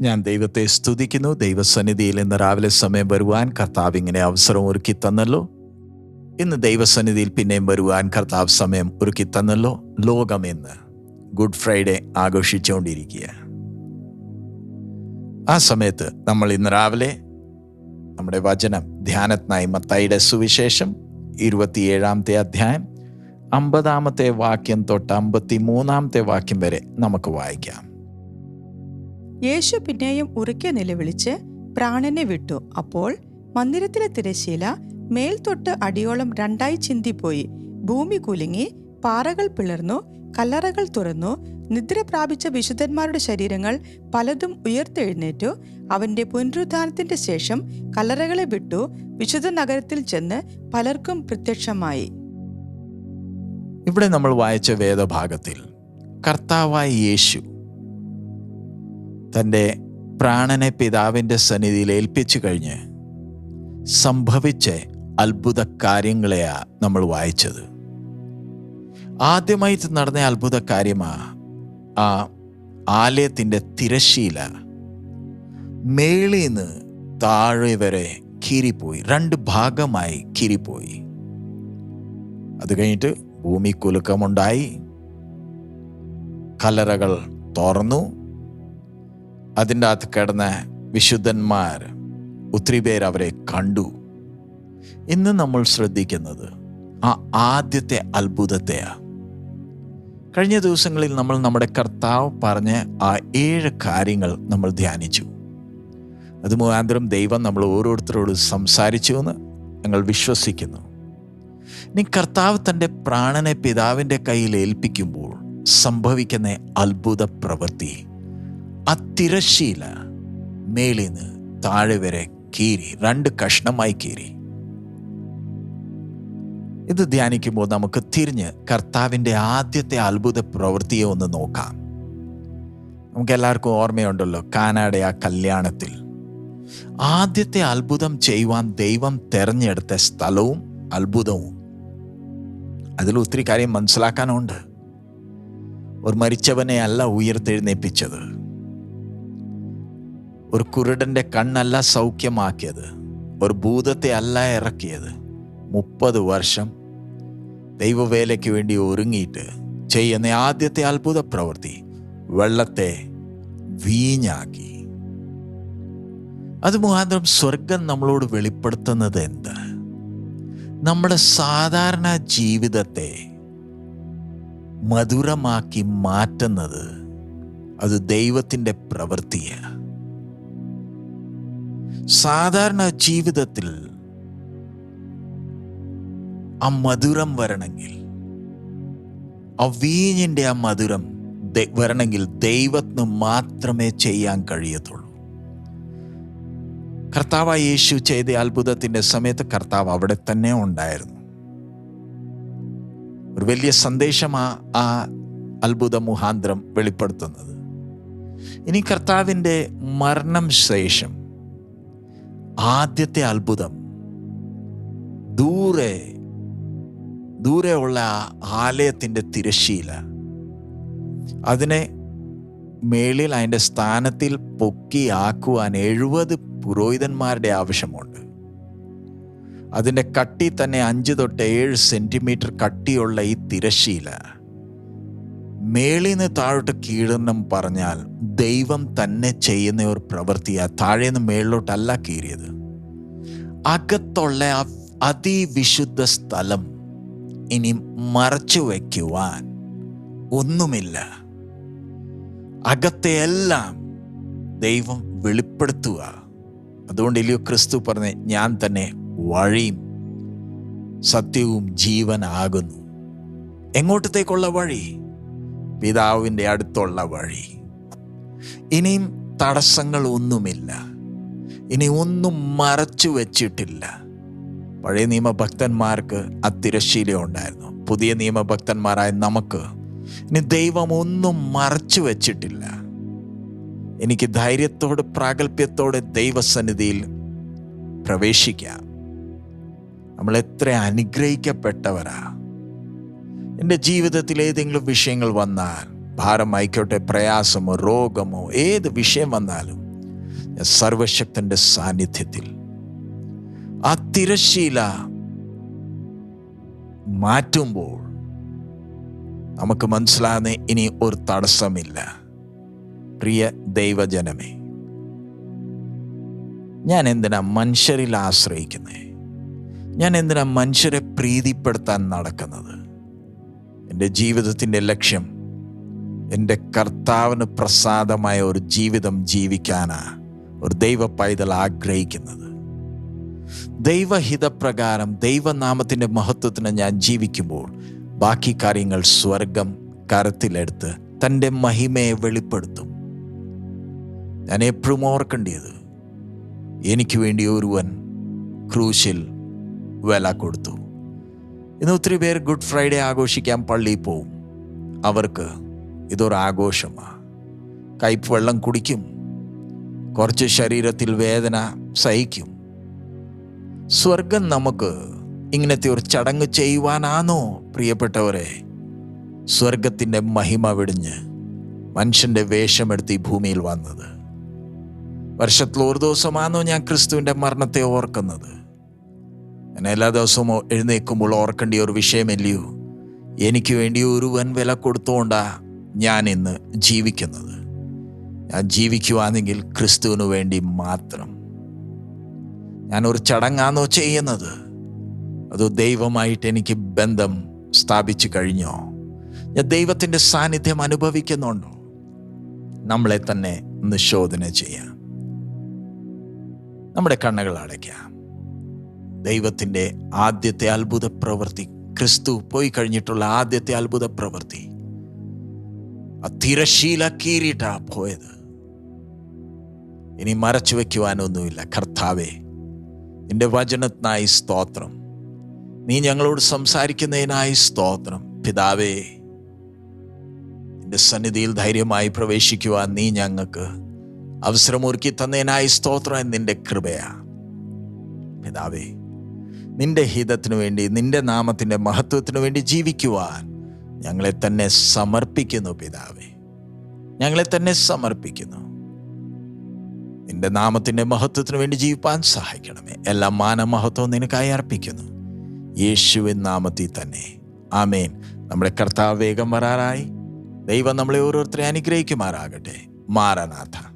ഞാൻ ദൈവത്തെ സ്തുതിക്കുന്നു. ദൈവസന്നിധിയിൽ ഇന്ന് രാവിലെ സമയം വരുവാൻ കർത്താവ് ഇങ്ങനെ അവസരം ഒരുക്കി തന്നല്ലോ. ഇന്ന് ദൈവസന്നിധിയിൽ പിന്നെയും വരുവാൻ കർത്താവ് സമയം ഒരുക്കി തന്നല്ലോ. ലോകം ഇന്ന് ഗുഡ് ഫ്രൈഡേ ആഘോഷിച്ചുകൊണ്ടിരിക്കുക. ആ സമയത്ത് നമ്മൾ ഇന്ന് രാവിലെ നമ്മുടെ വചനം ധ്യാനത്തിനായി മത്തായിയുടെ സുവിശേഷം ഇരുപത്തിയേഴാമത്തെ അധ്യായം അമ്പതാമത്തെ വാക്യം തൊട്ട് അമ്പത്തി മൂന്നാമത്തെ വാക്യം വരെ നമുക്ക് വായിക്കാം. യേശു പിന്നെയും ഉറക്കെ നിലവിളിച്ച് പ്രാണനെ വിട്ടു. അപ്പോൾ മന്ദിരത്തിലെ തിരശീല മേൽത്തൊട്ട് അടിയോളം രണ്ടായി ചിന്തിപ്പോയി. ഭൂമി കുലുങ്ങി പാറകൾ പിളർന്നു കല്ലറകൾ തുറന്നു നിദ്ര പ്രാപിച്ച വിശുദ്ധന്മാരുടെ ശരീരങ്ങൾ പലതും ഉയർത്തെഴുന്നേറ്റു. അവന്റെ പുനരുദ്ധാനത്തിന്റെ ശേഷം കല്ലറകളെ വിട്ടു വിശുദ്ധ നഗരത്തിൽ ചെന്ന് പലർക്കും പ്രത്യക്ഷമായി. ഇവിടെ നമ്മൾ വായിച്ച വേദഭാഗത്തിൽ കർത്താവായ യേശു തന്റെ പ്രാണനെ പിതാവിന്റെ സന്നിധിയിൽ ഏൽപ്പിച്ചു കഴിഞ്ഞ് സംഭവിച്ച അത്ഭുത കാര്യങ്ങളെയാ നമ്മൾ വായിച്ചത്. ആദ്യമായിട്ട് നടന്ന അത്ഭുത കാര്യമാ ആ ആലയത്തിന്റെ തിരശീല മേളിന്ന് താഴെ വരെ കീറിപ്പോയി രണ്ട് ഭാഗമായി കീറിപ്പോയി. അത് കഴിഞ്ഞിട്ട് ഭൂമി കുലുക്കമുണ്ടായി. കലറകൾ തുറന്നു അതിന്റെ അകത്ത് കിടന്ന വിശുദ്ധന്മാർ ഒത്തിരി പേർ അവരെ കണ്ടു. ഇന്ന് നമ്മൾ ശ്രദ്ധിക്കുന്നത് ആ ആദ്യത്തെ അത്ഭുതത്തെയാണ് കഴിഞ്ഞ ദിവസങ്ങളിൽ നമ്മൾ നമ്മുടെ കർത്താവ് പറഞ്ഞ ആ ഏഴ് കാര്യങ്ങൾ നമ്മൾ ധ്യാനിച്ചു. അത് മുഖാന്തരം ദൈവം നമ്മൾ ഓരോരുത്തരോട് സംസാരിച്ചു എന്ന് ഞങ്ങൾ വിശ്വസിക്കുന്നു. ഇനി കർത്താവ് തന്റെ പ്രാണനെ പിതാവിന്റെ കയ്യിൽ ഏൽപ്പിക്കുമ്പോൾ സംഭവിക്കുന്ന അത്ഭുത പ്രവൃത്തി ആ തിരശീല മേളിന്ന് താഴെ വരെ കീറി രണ്ട് കഷ്ണമായി കീറി. ഇത് ധ്യാനിക്കുമ്പോൾ നമുക്ക് തിരിഞ്ഞ് കർത്താവിന്റെ ആദ്യത്തെ അത്ഭുത പ്രവൃത്തിയെ ഒന്ന് നോക്കാം. നമുക്ക് എല്ലാവർക്കും ഓർമ്മയുണ്ടല്ലോ കാനാടെ ആ കല്യാണത്തിൽ. ആദ്യത്തെ അത്ഭുതം ചെയ്യുവാൻ ദൈവം തെരഞ്ഞെടുത്ത സ്ഥലവും അത്ഭുതവും. അതിൽ ഒത്തിരി കാര്യം മനസ്സിലാക്കാനുണ്ട്. ഒരു മരിച്ചവനെ അല്ല ഉയർത്തെഴുന്നേപ്പിച്ചത്. ഒരു കുരുടന്റെ കണ്ണല്ല സൗഖ്യമാക്കിയത് ഒരു ഭൂതത്തെ അല്ല ഇറക്കിയത്. മുപ്പത് വർഷം ദൈവവേലയ്ക്ക് വേണ്ടി ഒരുങ്ങിയിട്ട് ചെയ്യുന്ന ആദ്യത്തെ അത്ഭുത പ്രവൃത്തി വെള്ളത്തെ വീഞ്ഞാക്കി. അത് മുഖാന്തരം സ്വർഗം നമ്മളോട് വെളിപ്പെടുത്തുന്നത് എന്ത്? നമ്മുടെ സാധാരണ ജീവിതത്തെ മധുരമാക്കി മാറ്റുന്നത് അത് ദൈവത്തിന്റെ പ്രവൃത്തിയാണ്. സാധാരണ ജീവിതത്തിൽ ആ മധുരം വരണമെങ്കിൽ ആ വീഞ്ഞിന്റെ ആ മധുരം വരണമെങ്കിൽ ദൈവത്തിന് മാത്രമേ ചെയ്യാൻ കഴിയത്തുള്ളൂ. കർത്താവ് യേശു ചെയ്ത അത്ഭുതത്തിന്റെ സമയത്ത് കർത്താവ് അവിടെ തന്നെ ഉണ്ടായിരുന്നു. ഒരു വലിയ സന്ദേശമാ ആ അത്ഭുത മുഹാന്തരം വെളിപ്പെടുത്തുന്നത്. ഇനി കർത്താവിന്റെ മരണം ശേഷം ആദ്യത്തെ അത്ഭുതം. ദൂരെ ദൂരെയുള്ള ആലയത്തിന്റെ തിരശ്ശീല. അതിനെ മേളിൽ അതിന്റെ സ്ഥാനത്തിൽ പൊക്കിയാക്കുവാൻ എഴുപത് പുരോഹിതന്മാരുടെ ആവശ്യമുണ്ട്. അതിന്റെ കട്ടി തന്നെ അഞ്ച് തൊട്ട് ഏഴ് സെന്റിമീറ്റർ കട്ടിയുള്ള ഈ തിരശീല മേളിൽ നിന്ന് താഴോട്ട് കീഴെന്നും പറഞ്ഞാൽ ദൈവം തന്നെ ചെയ്യുന്ന ഒരു പ്രവൃത്തിയാ താഴെ നിന്ന് മേളിലോട്ടല്ല കീറിയത്. അകത്തുള്ള ആ അതിവിശുദ്ധ സ്ഥലം ഇനി മറച്ചു വയ്ക്കുവാൻ ഒന്നുമില്ല. അകത്തെ എല്ലാം ദൈവം വെളിപ്പെടുത്തുക. അതുകൊണ്ട് ഇല്ലയോ ക്രിസ്തു പറഞ്ഞ് ഞാൻ തന്നെ വഴിയും സത്യവും ജീവനാകുന്നു. എങ്ങോട്ടത്തേക്കുള്ള വഴി? പിതാവിന്റെ അടുത്തുള്ള വഴി. ഇനിയും തടസ്സങ്ങൾ ഒന്നുമില്ല ഇനി ഒന്നും മറച്ചു വെച്ചിട്ടില്ല. പഴയ നിയമഭക്തന്മാർക്ക് അത്തിരശീലം തിരശീല ഉണ്ടായിരുന്നു. പുതിയ നിയമഭക്തന്മാരായ നമുക്ക് ഇനി ദൈവം ഒന്നും മറച്ചു വെച്ചിട്ടില്ല. എനിക്ക് ധൈര്യത്തോട് പ്രാഗൽഭ്യത്തോടെ ദൈവസന്നിധിയിൽ പ്രവേശിക്കാം. നമ്മൾ എത്ര അനുഗ്രഹിക്കപ്പെട്ടവരാ. എന്റെ ജീവിതത്തിൽ ഏതെങ്കിലും വിഷയങ്ങൾ വന്നാൽ ഭാരമായിക്കോട്ടെ പ്രയാസമോ രോഗമോ ഏത് വിഷയം വന്നാലും ഞാൻ സർവശക്തന്റെ സാന്നിധ്യത്തിൽ ആ തിരശീല മാറ്റുമ്പോൾ നമുക്ക് മനസ്സിലാകുന്ന ഇനി ഒരു തടസ്സമില്ല. പ്രിയ ദൈവജനമേ ഞാൻ എന്തിനാ മനുഷ്യരിൽ ആശ്രയിക്കുന്നത് ഞാൻ എന്തിനാ മനുഷ്യരെ പ്രീതിപ്പെടുത്താൻ നടക്കുന്നത്? എന്റെ ജീവിതത്തിന്റെ ലക്ഷ്യം എന്റെ കർത്താവിന് പ്രസാദമായ ഒരു ജീവിതം ജീവിക്കാനാണ് ഒരു ദൈവ പൈതൽ ആഗ്രഹിക്കുന്നത്. ദൈവഹിതപ്രകാരം ദൈവനാമത്തിന്റെ മഹത്വത്തിന് ഞാൻ ജീവിക്കുമ്പോൾ ബാക്കി കാര്യങ്ങൾ സ്വർഗം കരത്തിലെടുത്ത് തന്റെ മഹിമയെ വെളിപ്പെടുത്തും. ഞാൻ എപ്പോഴും ഓർക്കേണ്ടത് എനിക്ക് വേണ്ടി ഒരുവൻ ക്രൂശിൽ വില കൊടുത്തു. ഇന്ന് ഒത്തിരി പേർ ഗുഡ് ഫ്രൈഡേ ആഘോഷിക്കാൻ പള്ളിയിൽ പോവും. അവർക്ക് ഇതൊരു ആഘോഷമാണ് കയ്പ് വെള്ളം കുടിക്കും. കുറച്ച് ശരീരത്തിൽ വേദന സഹിക്കും. സ്വർഗം നമുക്ക് ഇങ്ങനത്തെ ഒരു ചടങ്ങ് ചെയ്യുവാനാണോ പ്രിയപ്പെട്ടവരെ? സ്വർഗത്തിന്റെ മഹിമ വെടിഞ്ഞ് മനുഷ്യന്റെ വേഷമെടുത്ത് ഈ ഭൂമിയിൽ വന്നത്. വർഷത്തിൽ ഒരു ദിവസമാണോ ഞാൻ ക്രിസ്തുവിന്റെ മരണത്തെ ഓർക്കുന്നത്? ഞാൻ എല്ലാ ദിവസവും എഴുന്നേൽക്കുമ്പോൾ ഓർക്കേണ്ട ഒരു വിഷയമല്ലയോ? എനിക്ക് വേണ്ടി ഒരു വൻ വില കൊടുത്തുകൊണ്ടാ ഞാൻ ഇന്ന് ജീവിക്കുന്നത്. ഞാൻ ജീവിക്കുവാണെങ്കിൽ ക്രിസ്തുവിന് വേണ്ടി മാത്രം. ഞാൻ ഒരു ചടങ്ങാണോ ചെയ്യുന്നത്. അത് ദൈവമായിട്ട് എനിക്ക് ബന്ധം സ്ഥാപിച്ചു കഴിഞ്ഞോ? ഞാൻ ദൈവത്തിന്റെ സാന്നിധ്യം അനുഭവിക്കുന്നുണ്ടോ? നമ്മളെ തന്നെ നിശോധന ചെയ്യാം. നമ്മുടെ കണ്ണുകൾ അടയ്ക്കാം. ദൈവത്തിന്റെ ആദ്യത്തെ അത്ഭുത പ്രവൃത്തി ക്രിസ്തു പോയി കഴിഞ്ഞിട്ടുള്ള ആദ്യത്തെ അത്ഭുത പ്രവൃത്തി ആ തിരശീല കീറിയിട്ടാ പോയത്. ഇനി മറച്ചു വയ്ക്കുവാനൊന്നുമില്ല. കർത്താവേ നിന്റെ വചനത്തിനായി സ്തോത്രം. നീ ഞങ്ങളോട് സംസാരിക്കുന്നതിനായി സ്തോത്രം. പിതാവേ നിന്റെ സന്നിധിയിൽ ധൈര്യമായി പ്രവേശിക്കുവാൻ നീ ഞങ്ങൾക്ക് അവസരമൊരുക്കി തന്നതിനായി സ്തോത്രം നിന്റെ കൃപയാ. പിതാവേ നിന്റെ ഹിതത്തിനു വേണ്ടി നിന്റെ നാമത്തിന്റെ മഹത്വത്തിനു വേണ്ടി ജീവിക്കുവാൻ ഞങ്ങളെ തന്നെ സമർപ്പിക്കുന്നു പിതാവേ. ഞങ്ങളെ തന്നെ സമർപ്പിക്കുന്നു. നിന്റെ നാമത്തിന്റെ മഹത്വത്തിനു വേണ്ടി ജീവിപ്പാൻ സഹായിക്കണമേ. എല്ലാ മാനമഹത്വവും നിനക്കായി അർപ്പിക്കുന്നു. യേശുവിൻ നാമത്തിൽ തന്നെ. ആമേൻ. നമ്മുടെ കർത്താവ് വേഗം വരാറായി. ദൈവം നമ്മളെ ഓരോരുത്തരെ അനുഗ്രഹിക്കുമാറാകട്ടെ. മാറനാഥ.